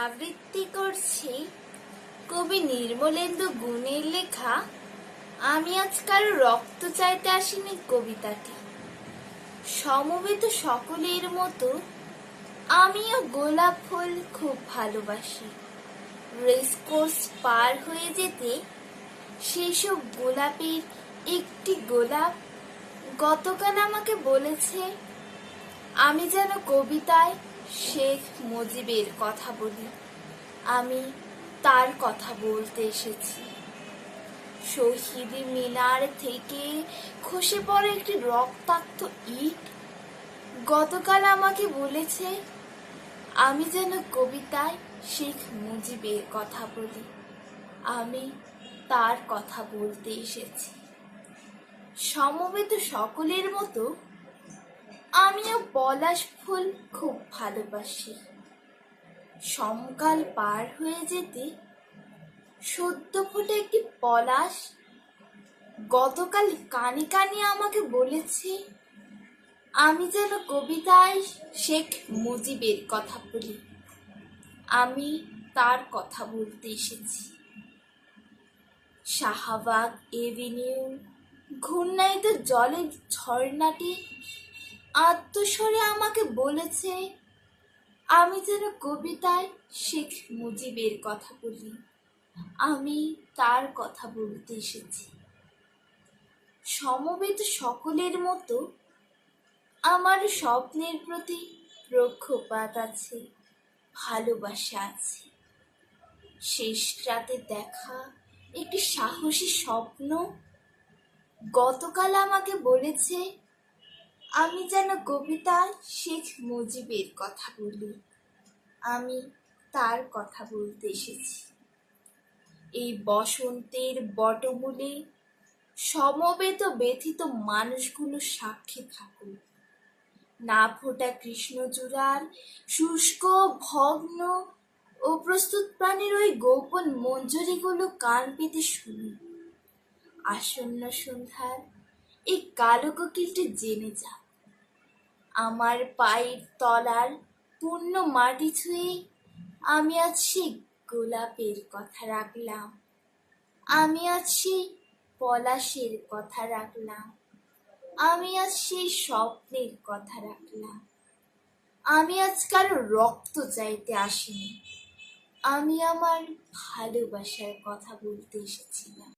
আবৃত্তি করছি কবি নির্মলেন্দু গুণের লেখা, আমি আজ কারও রক্ত চাইতে আসিনি কবিতাটি। সমবেত সকলের মতো আমিও গোলাপ ফুল খুব ভালোবাসি। রেসকোর্স পার হয়ে যেতে সেসব গোলাপের একটি গোলাপ গতকাল আমাকে বলেছে, আমি যেন কবিতায় শেখ মুজিবের কথা বলি। আমি তার কথা বলতে এসেছি। শহীদ মিনার থেকে খসে পড়ে একটি রক্তাক্ত ইট। গতকাল আমাকে বলেছে, আমি যেন কবিতায় শেখ মুজিবের কথা বলি। আমি তার কথা বলতে এসেছি। সমবেত সকলের মতো আমিও পলাশ ফুল খুব ভালোবাসি। সমকাল পার হয়ে যেতে সদ্য ফোটে একটি পলাশ। গতকাল কানে কানে আমাকে বলেছে, আমি যেন কবিতায় শেখ মুজিবের কথা বলি। আমি তার কথা বলতে এসেছি। শাহবাগ এভিনিউ, ঘূর্ণায়িত জলের ঝর্ণাটি আত্মস্বরে আমাকে বলেছে, আমি যেন কবিতায় শেখ মুজিবের কথা বলি। আমি তার কথা বলতে এসেছি। সমবেত সকলের মতো আমার স্বপ্নের প্রতি পক্ষপাত আছে, ভালোবাসা আছে। শেষ রাতে দেখা একটি সাহসী স্বপ্ন গতকাল আমাকে বলেছে আমি যেন কবিতায় শেখ মুজিবের কথা বলি। আমি তার কথা বলতে এসেছি। এই বসন্তের বটমূলে সমবেত ব্যথিত মানুষগুলো সাক্ষী থাকুক না ফোটা কৃষ্ণচূড়ার শুষ্ক, ভগ্ন ও প্রস্তুত প্রাণীর ওই গোপন মঞ্জরিগুলো কান পেতে শুনি আসন্ন সন্ধ্যার এই কালো কোকিলটি জেনে যা আমার পায়ের তলার পূর্ণ মাটি ছুঁয়ে আমি আজ সেই গোলাপের কথা রাখলাম। আমি সেই পলাশের কথা রাখলাম। আমি আজ সেই স্বপ্নের কথা রাখলাম। আমি আজ কারও রক্ত চাইতে আসিনি। আমি আমার ভালোবাসার কথা বলতে এসেছিলাম।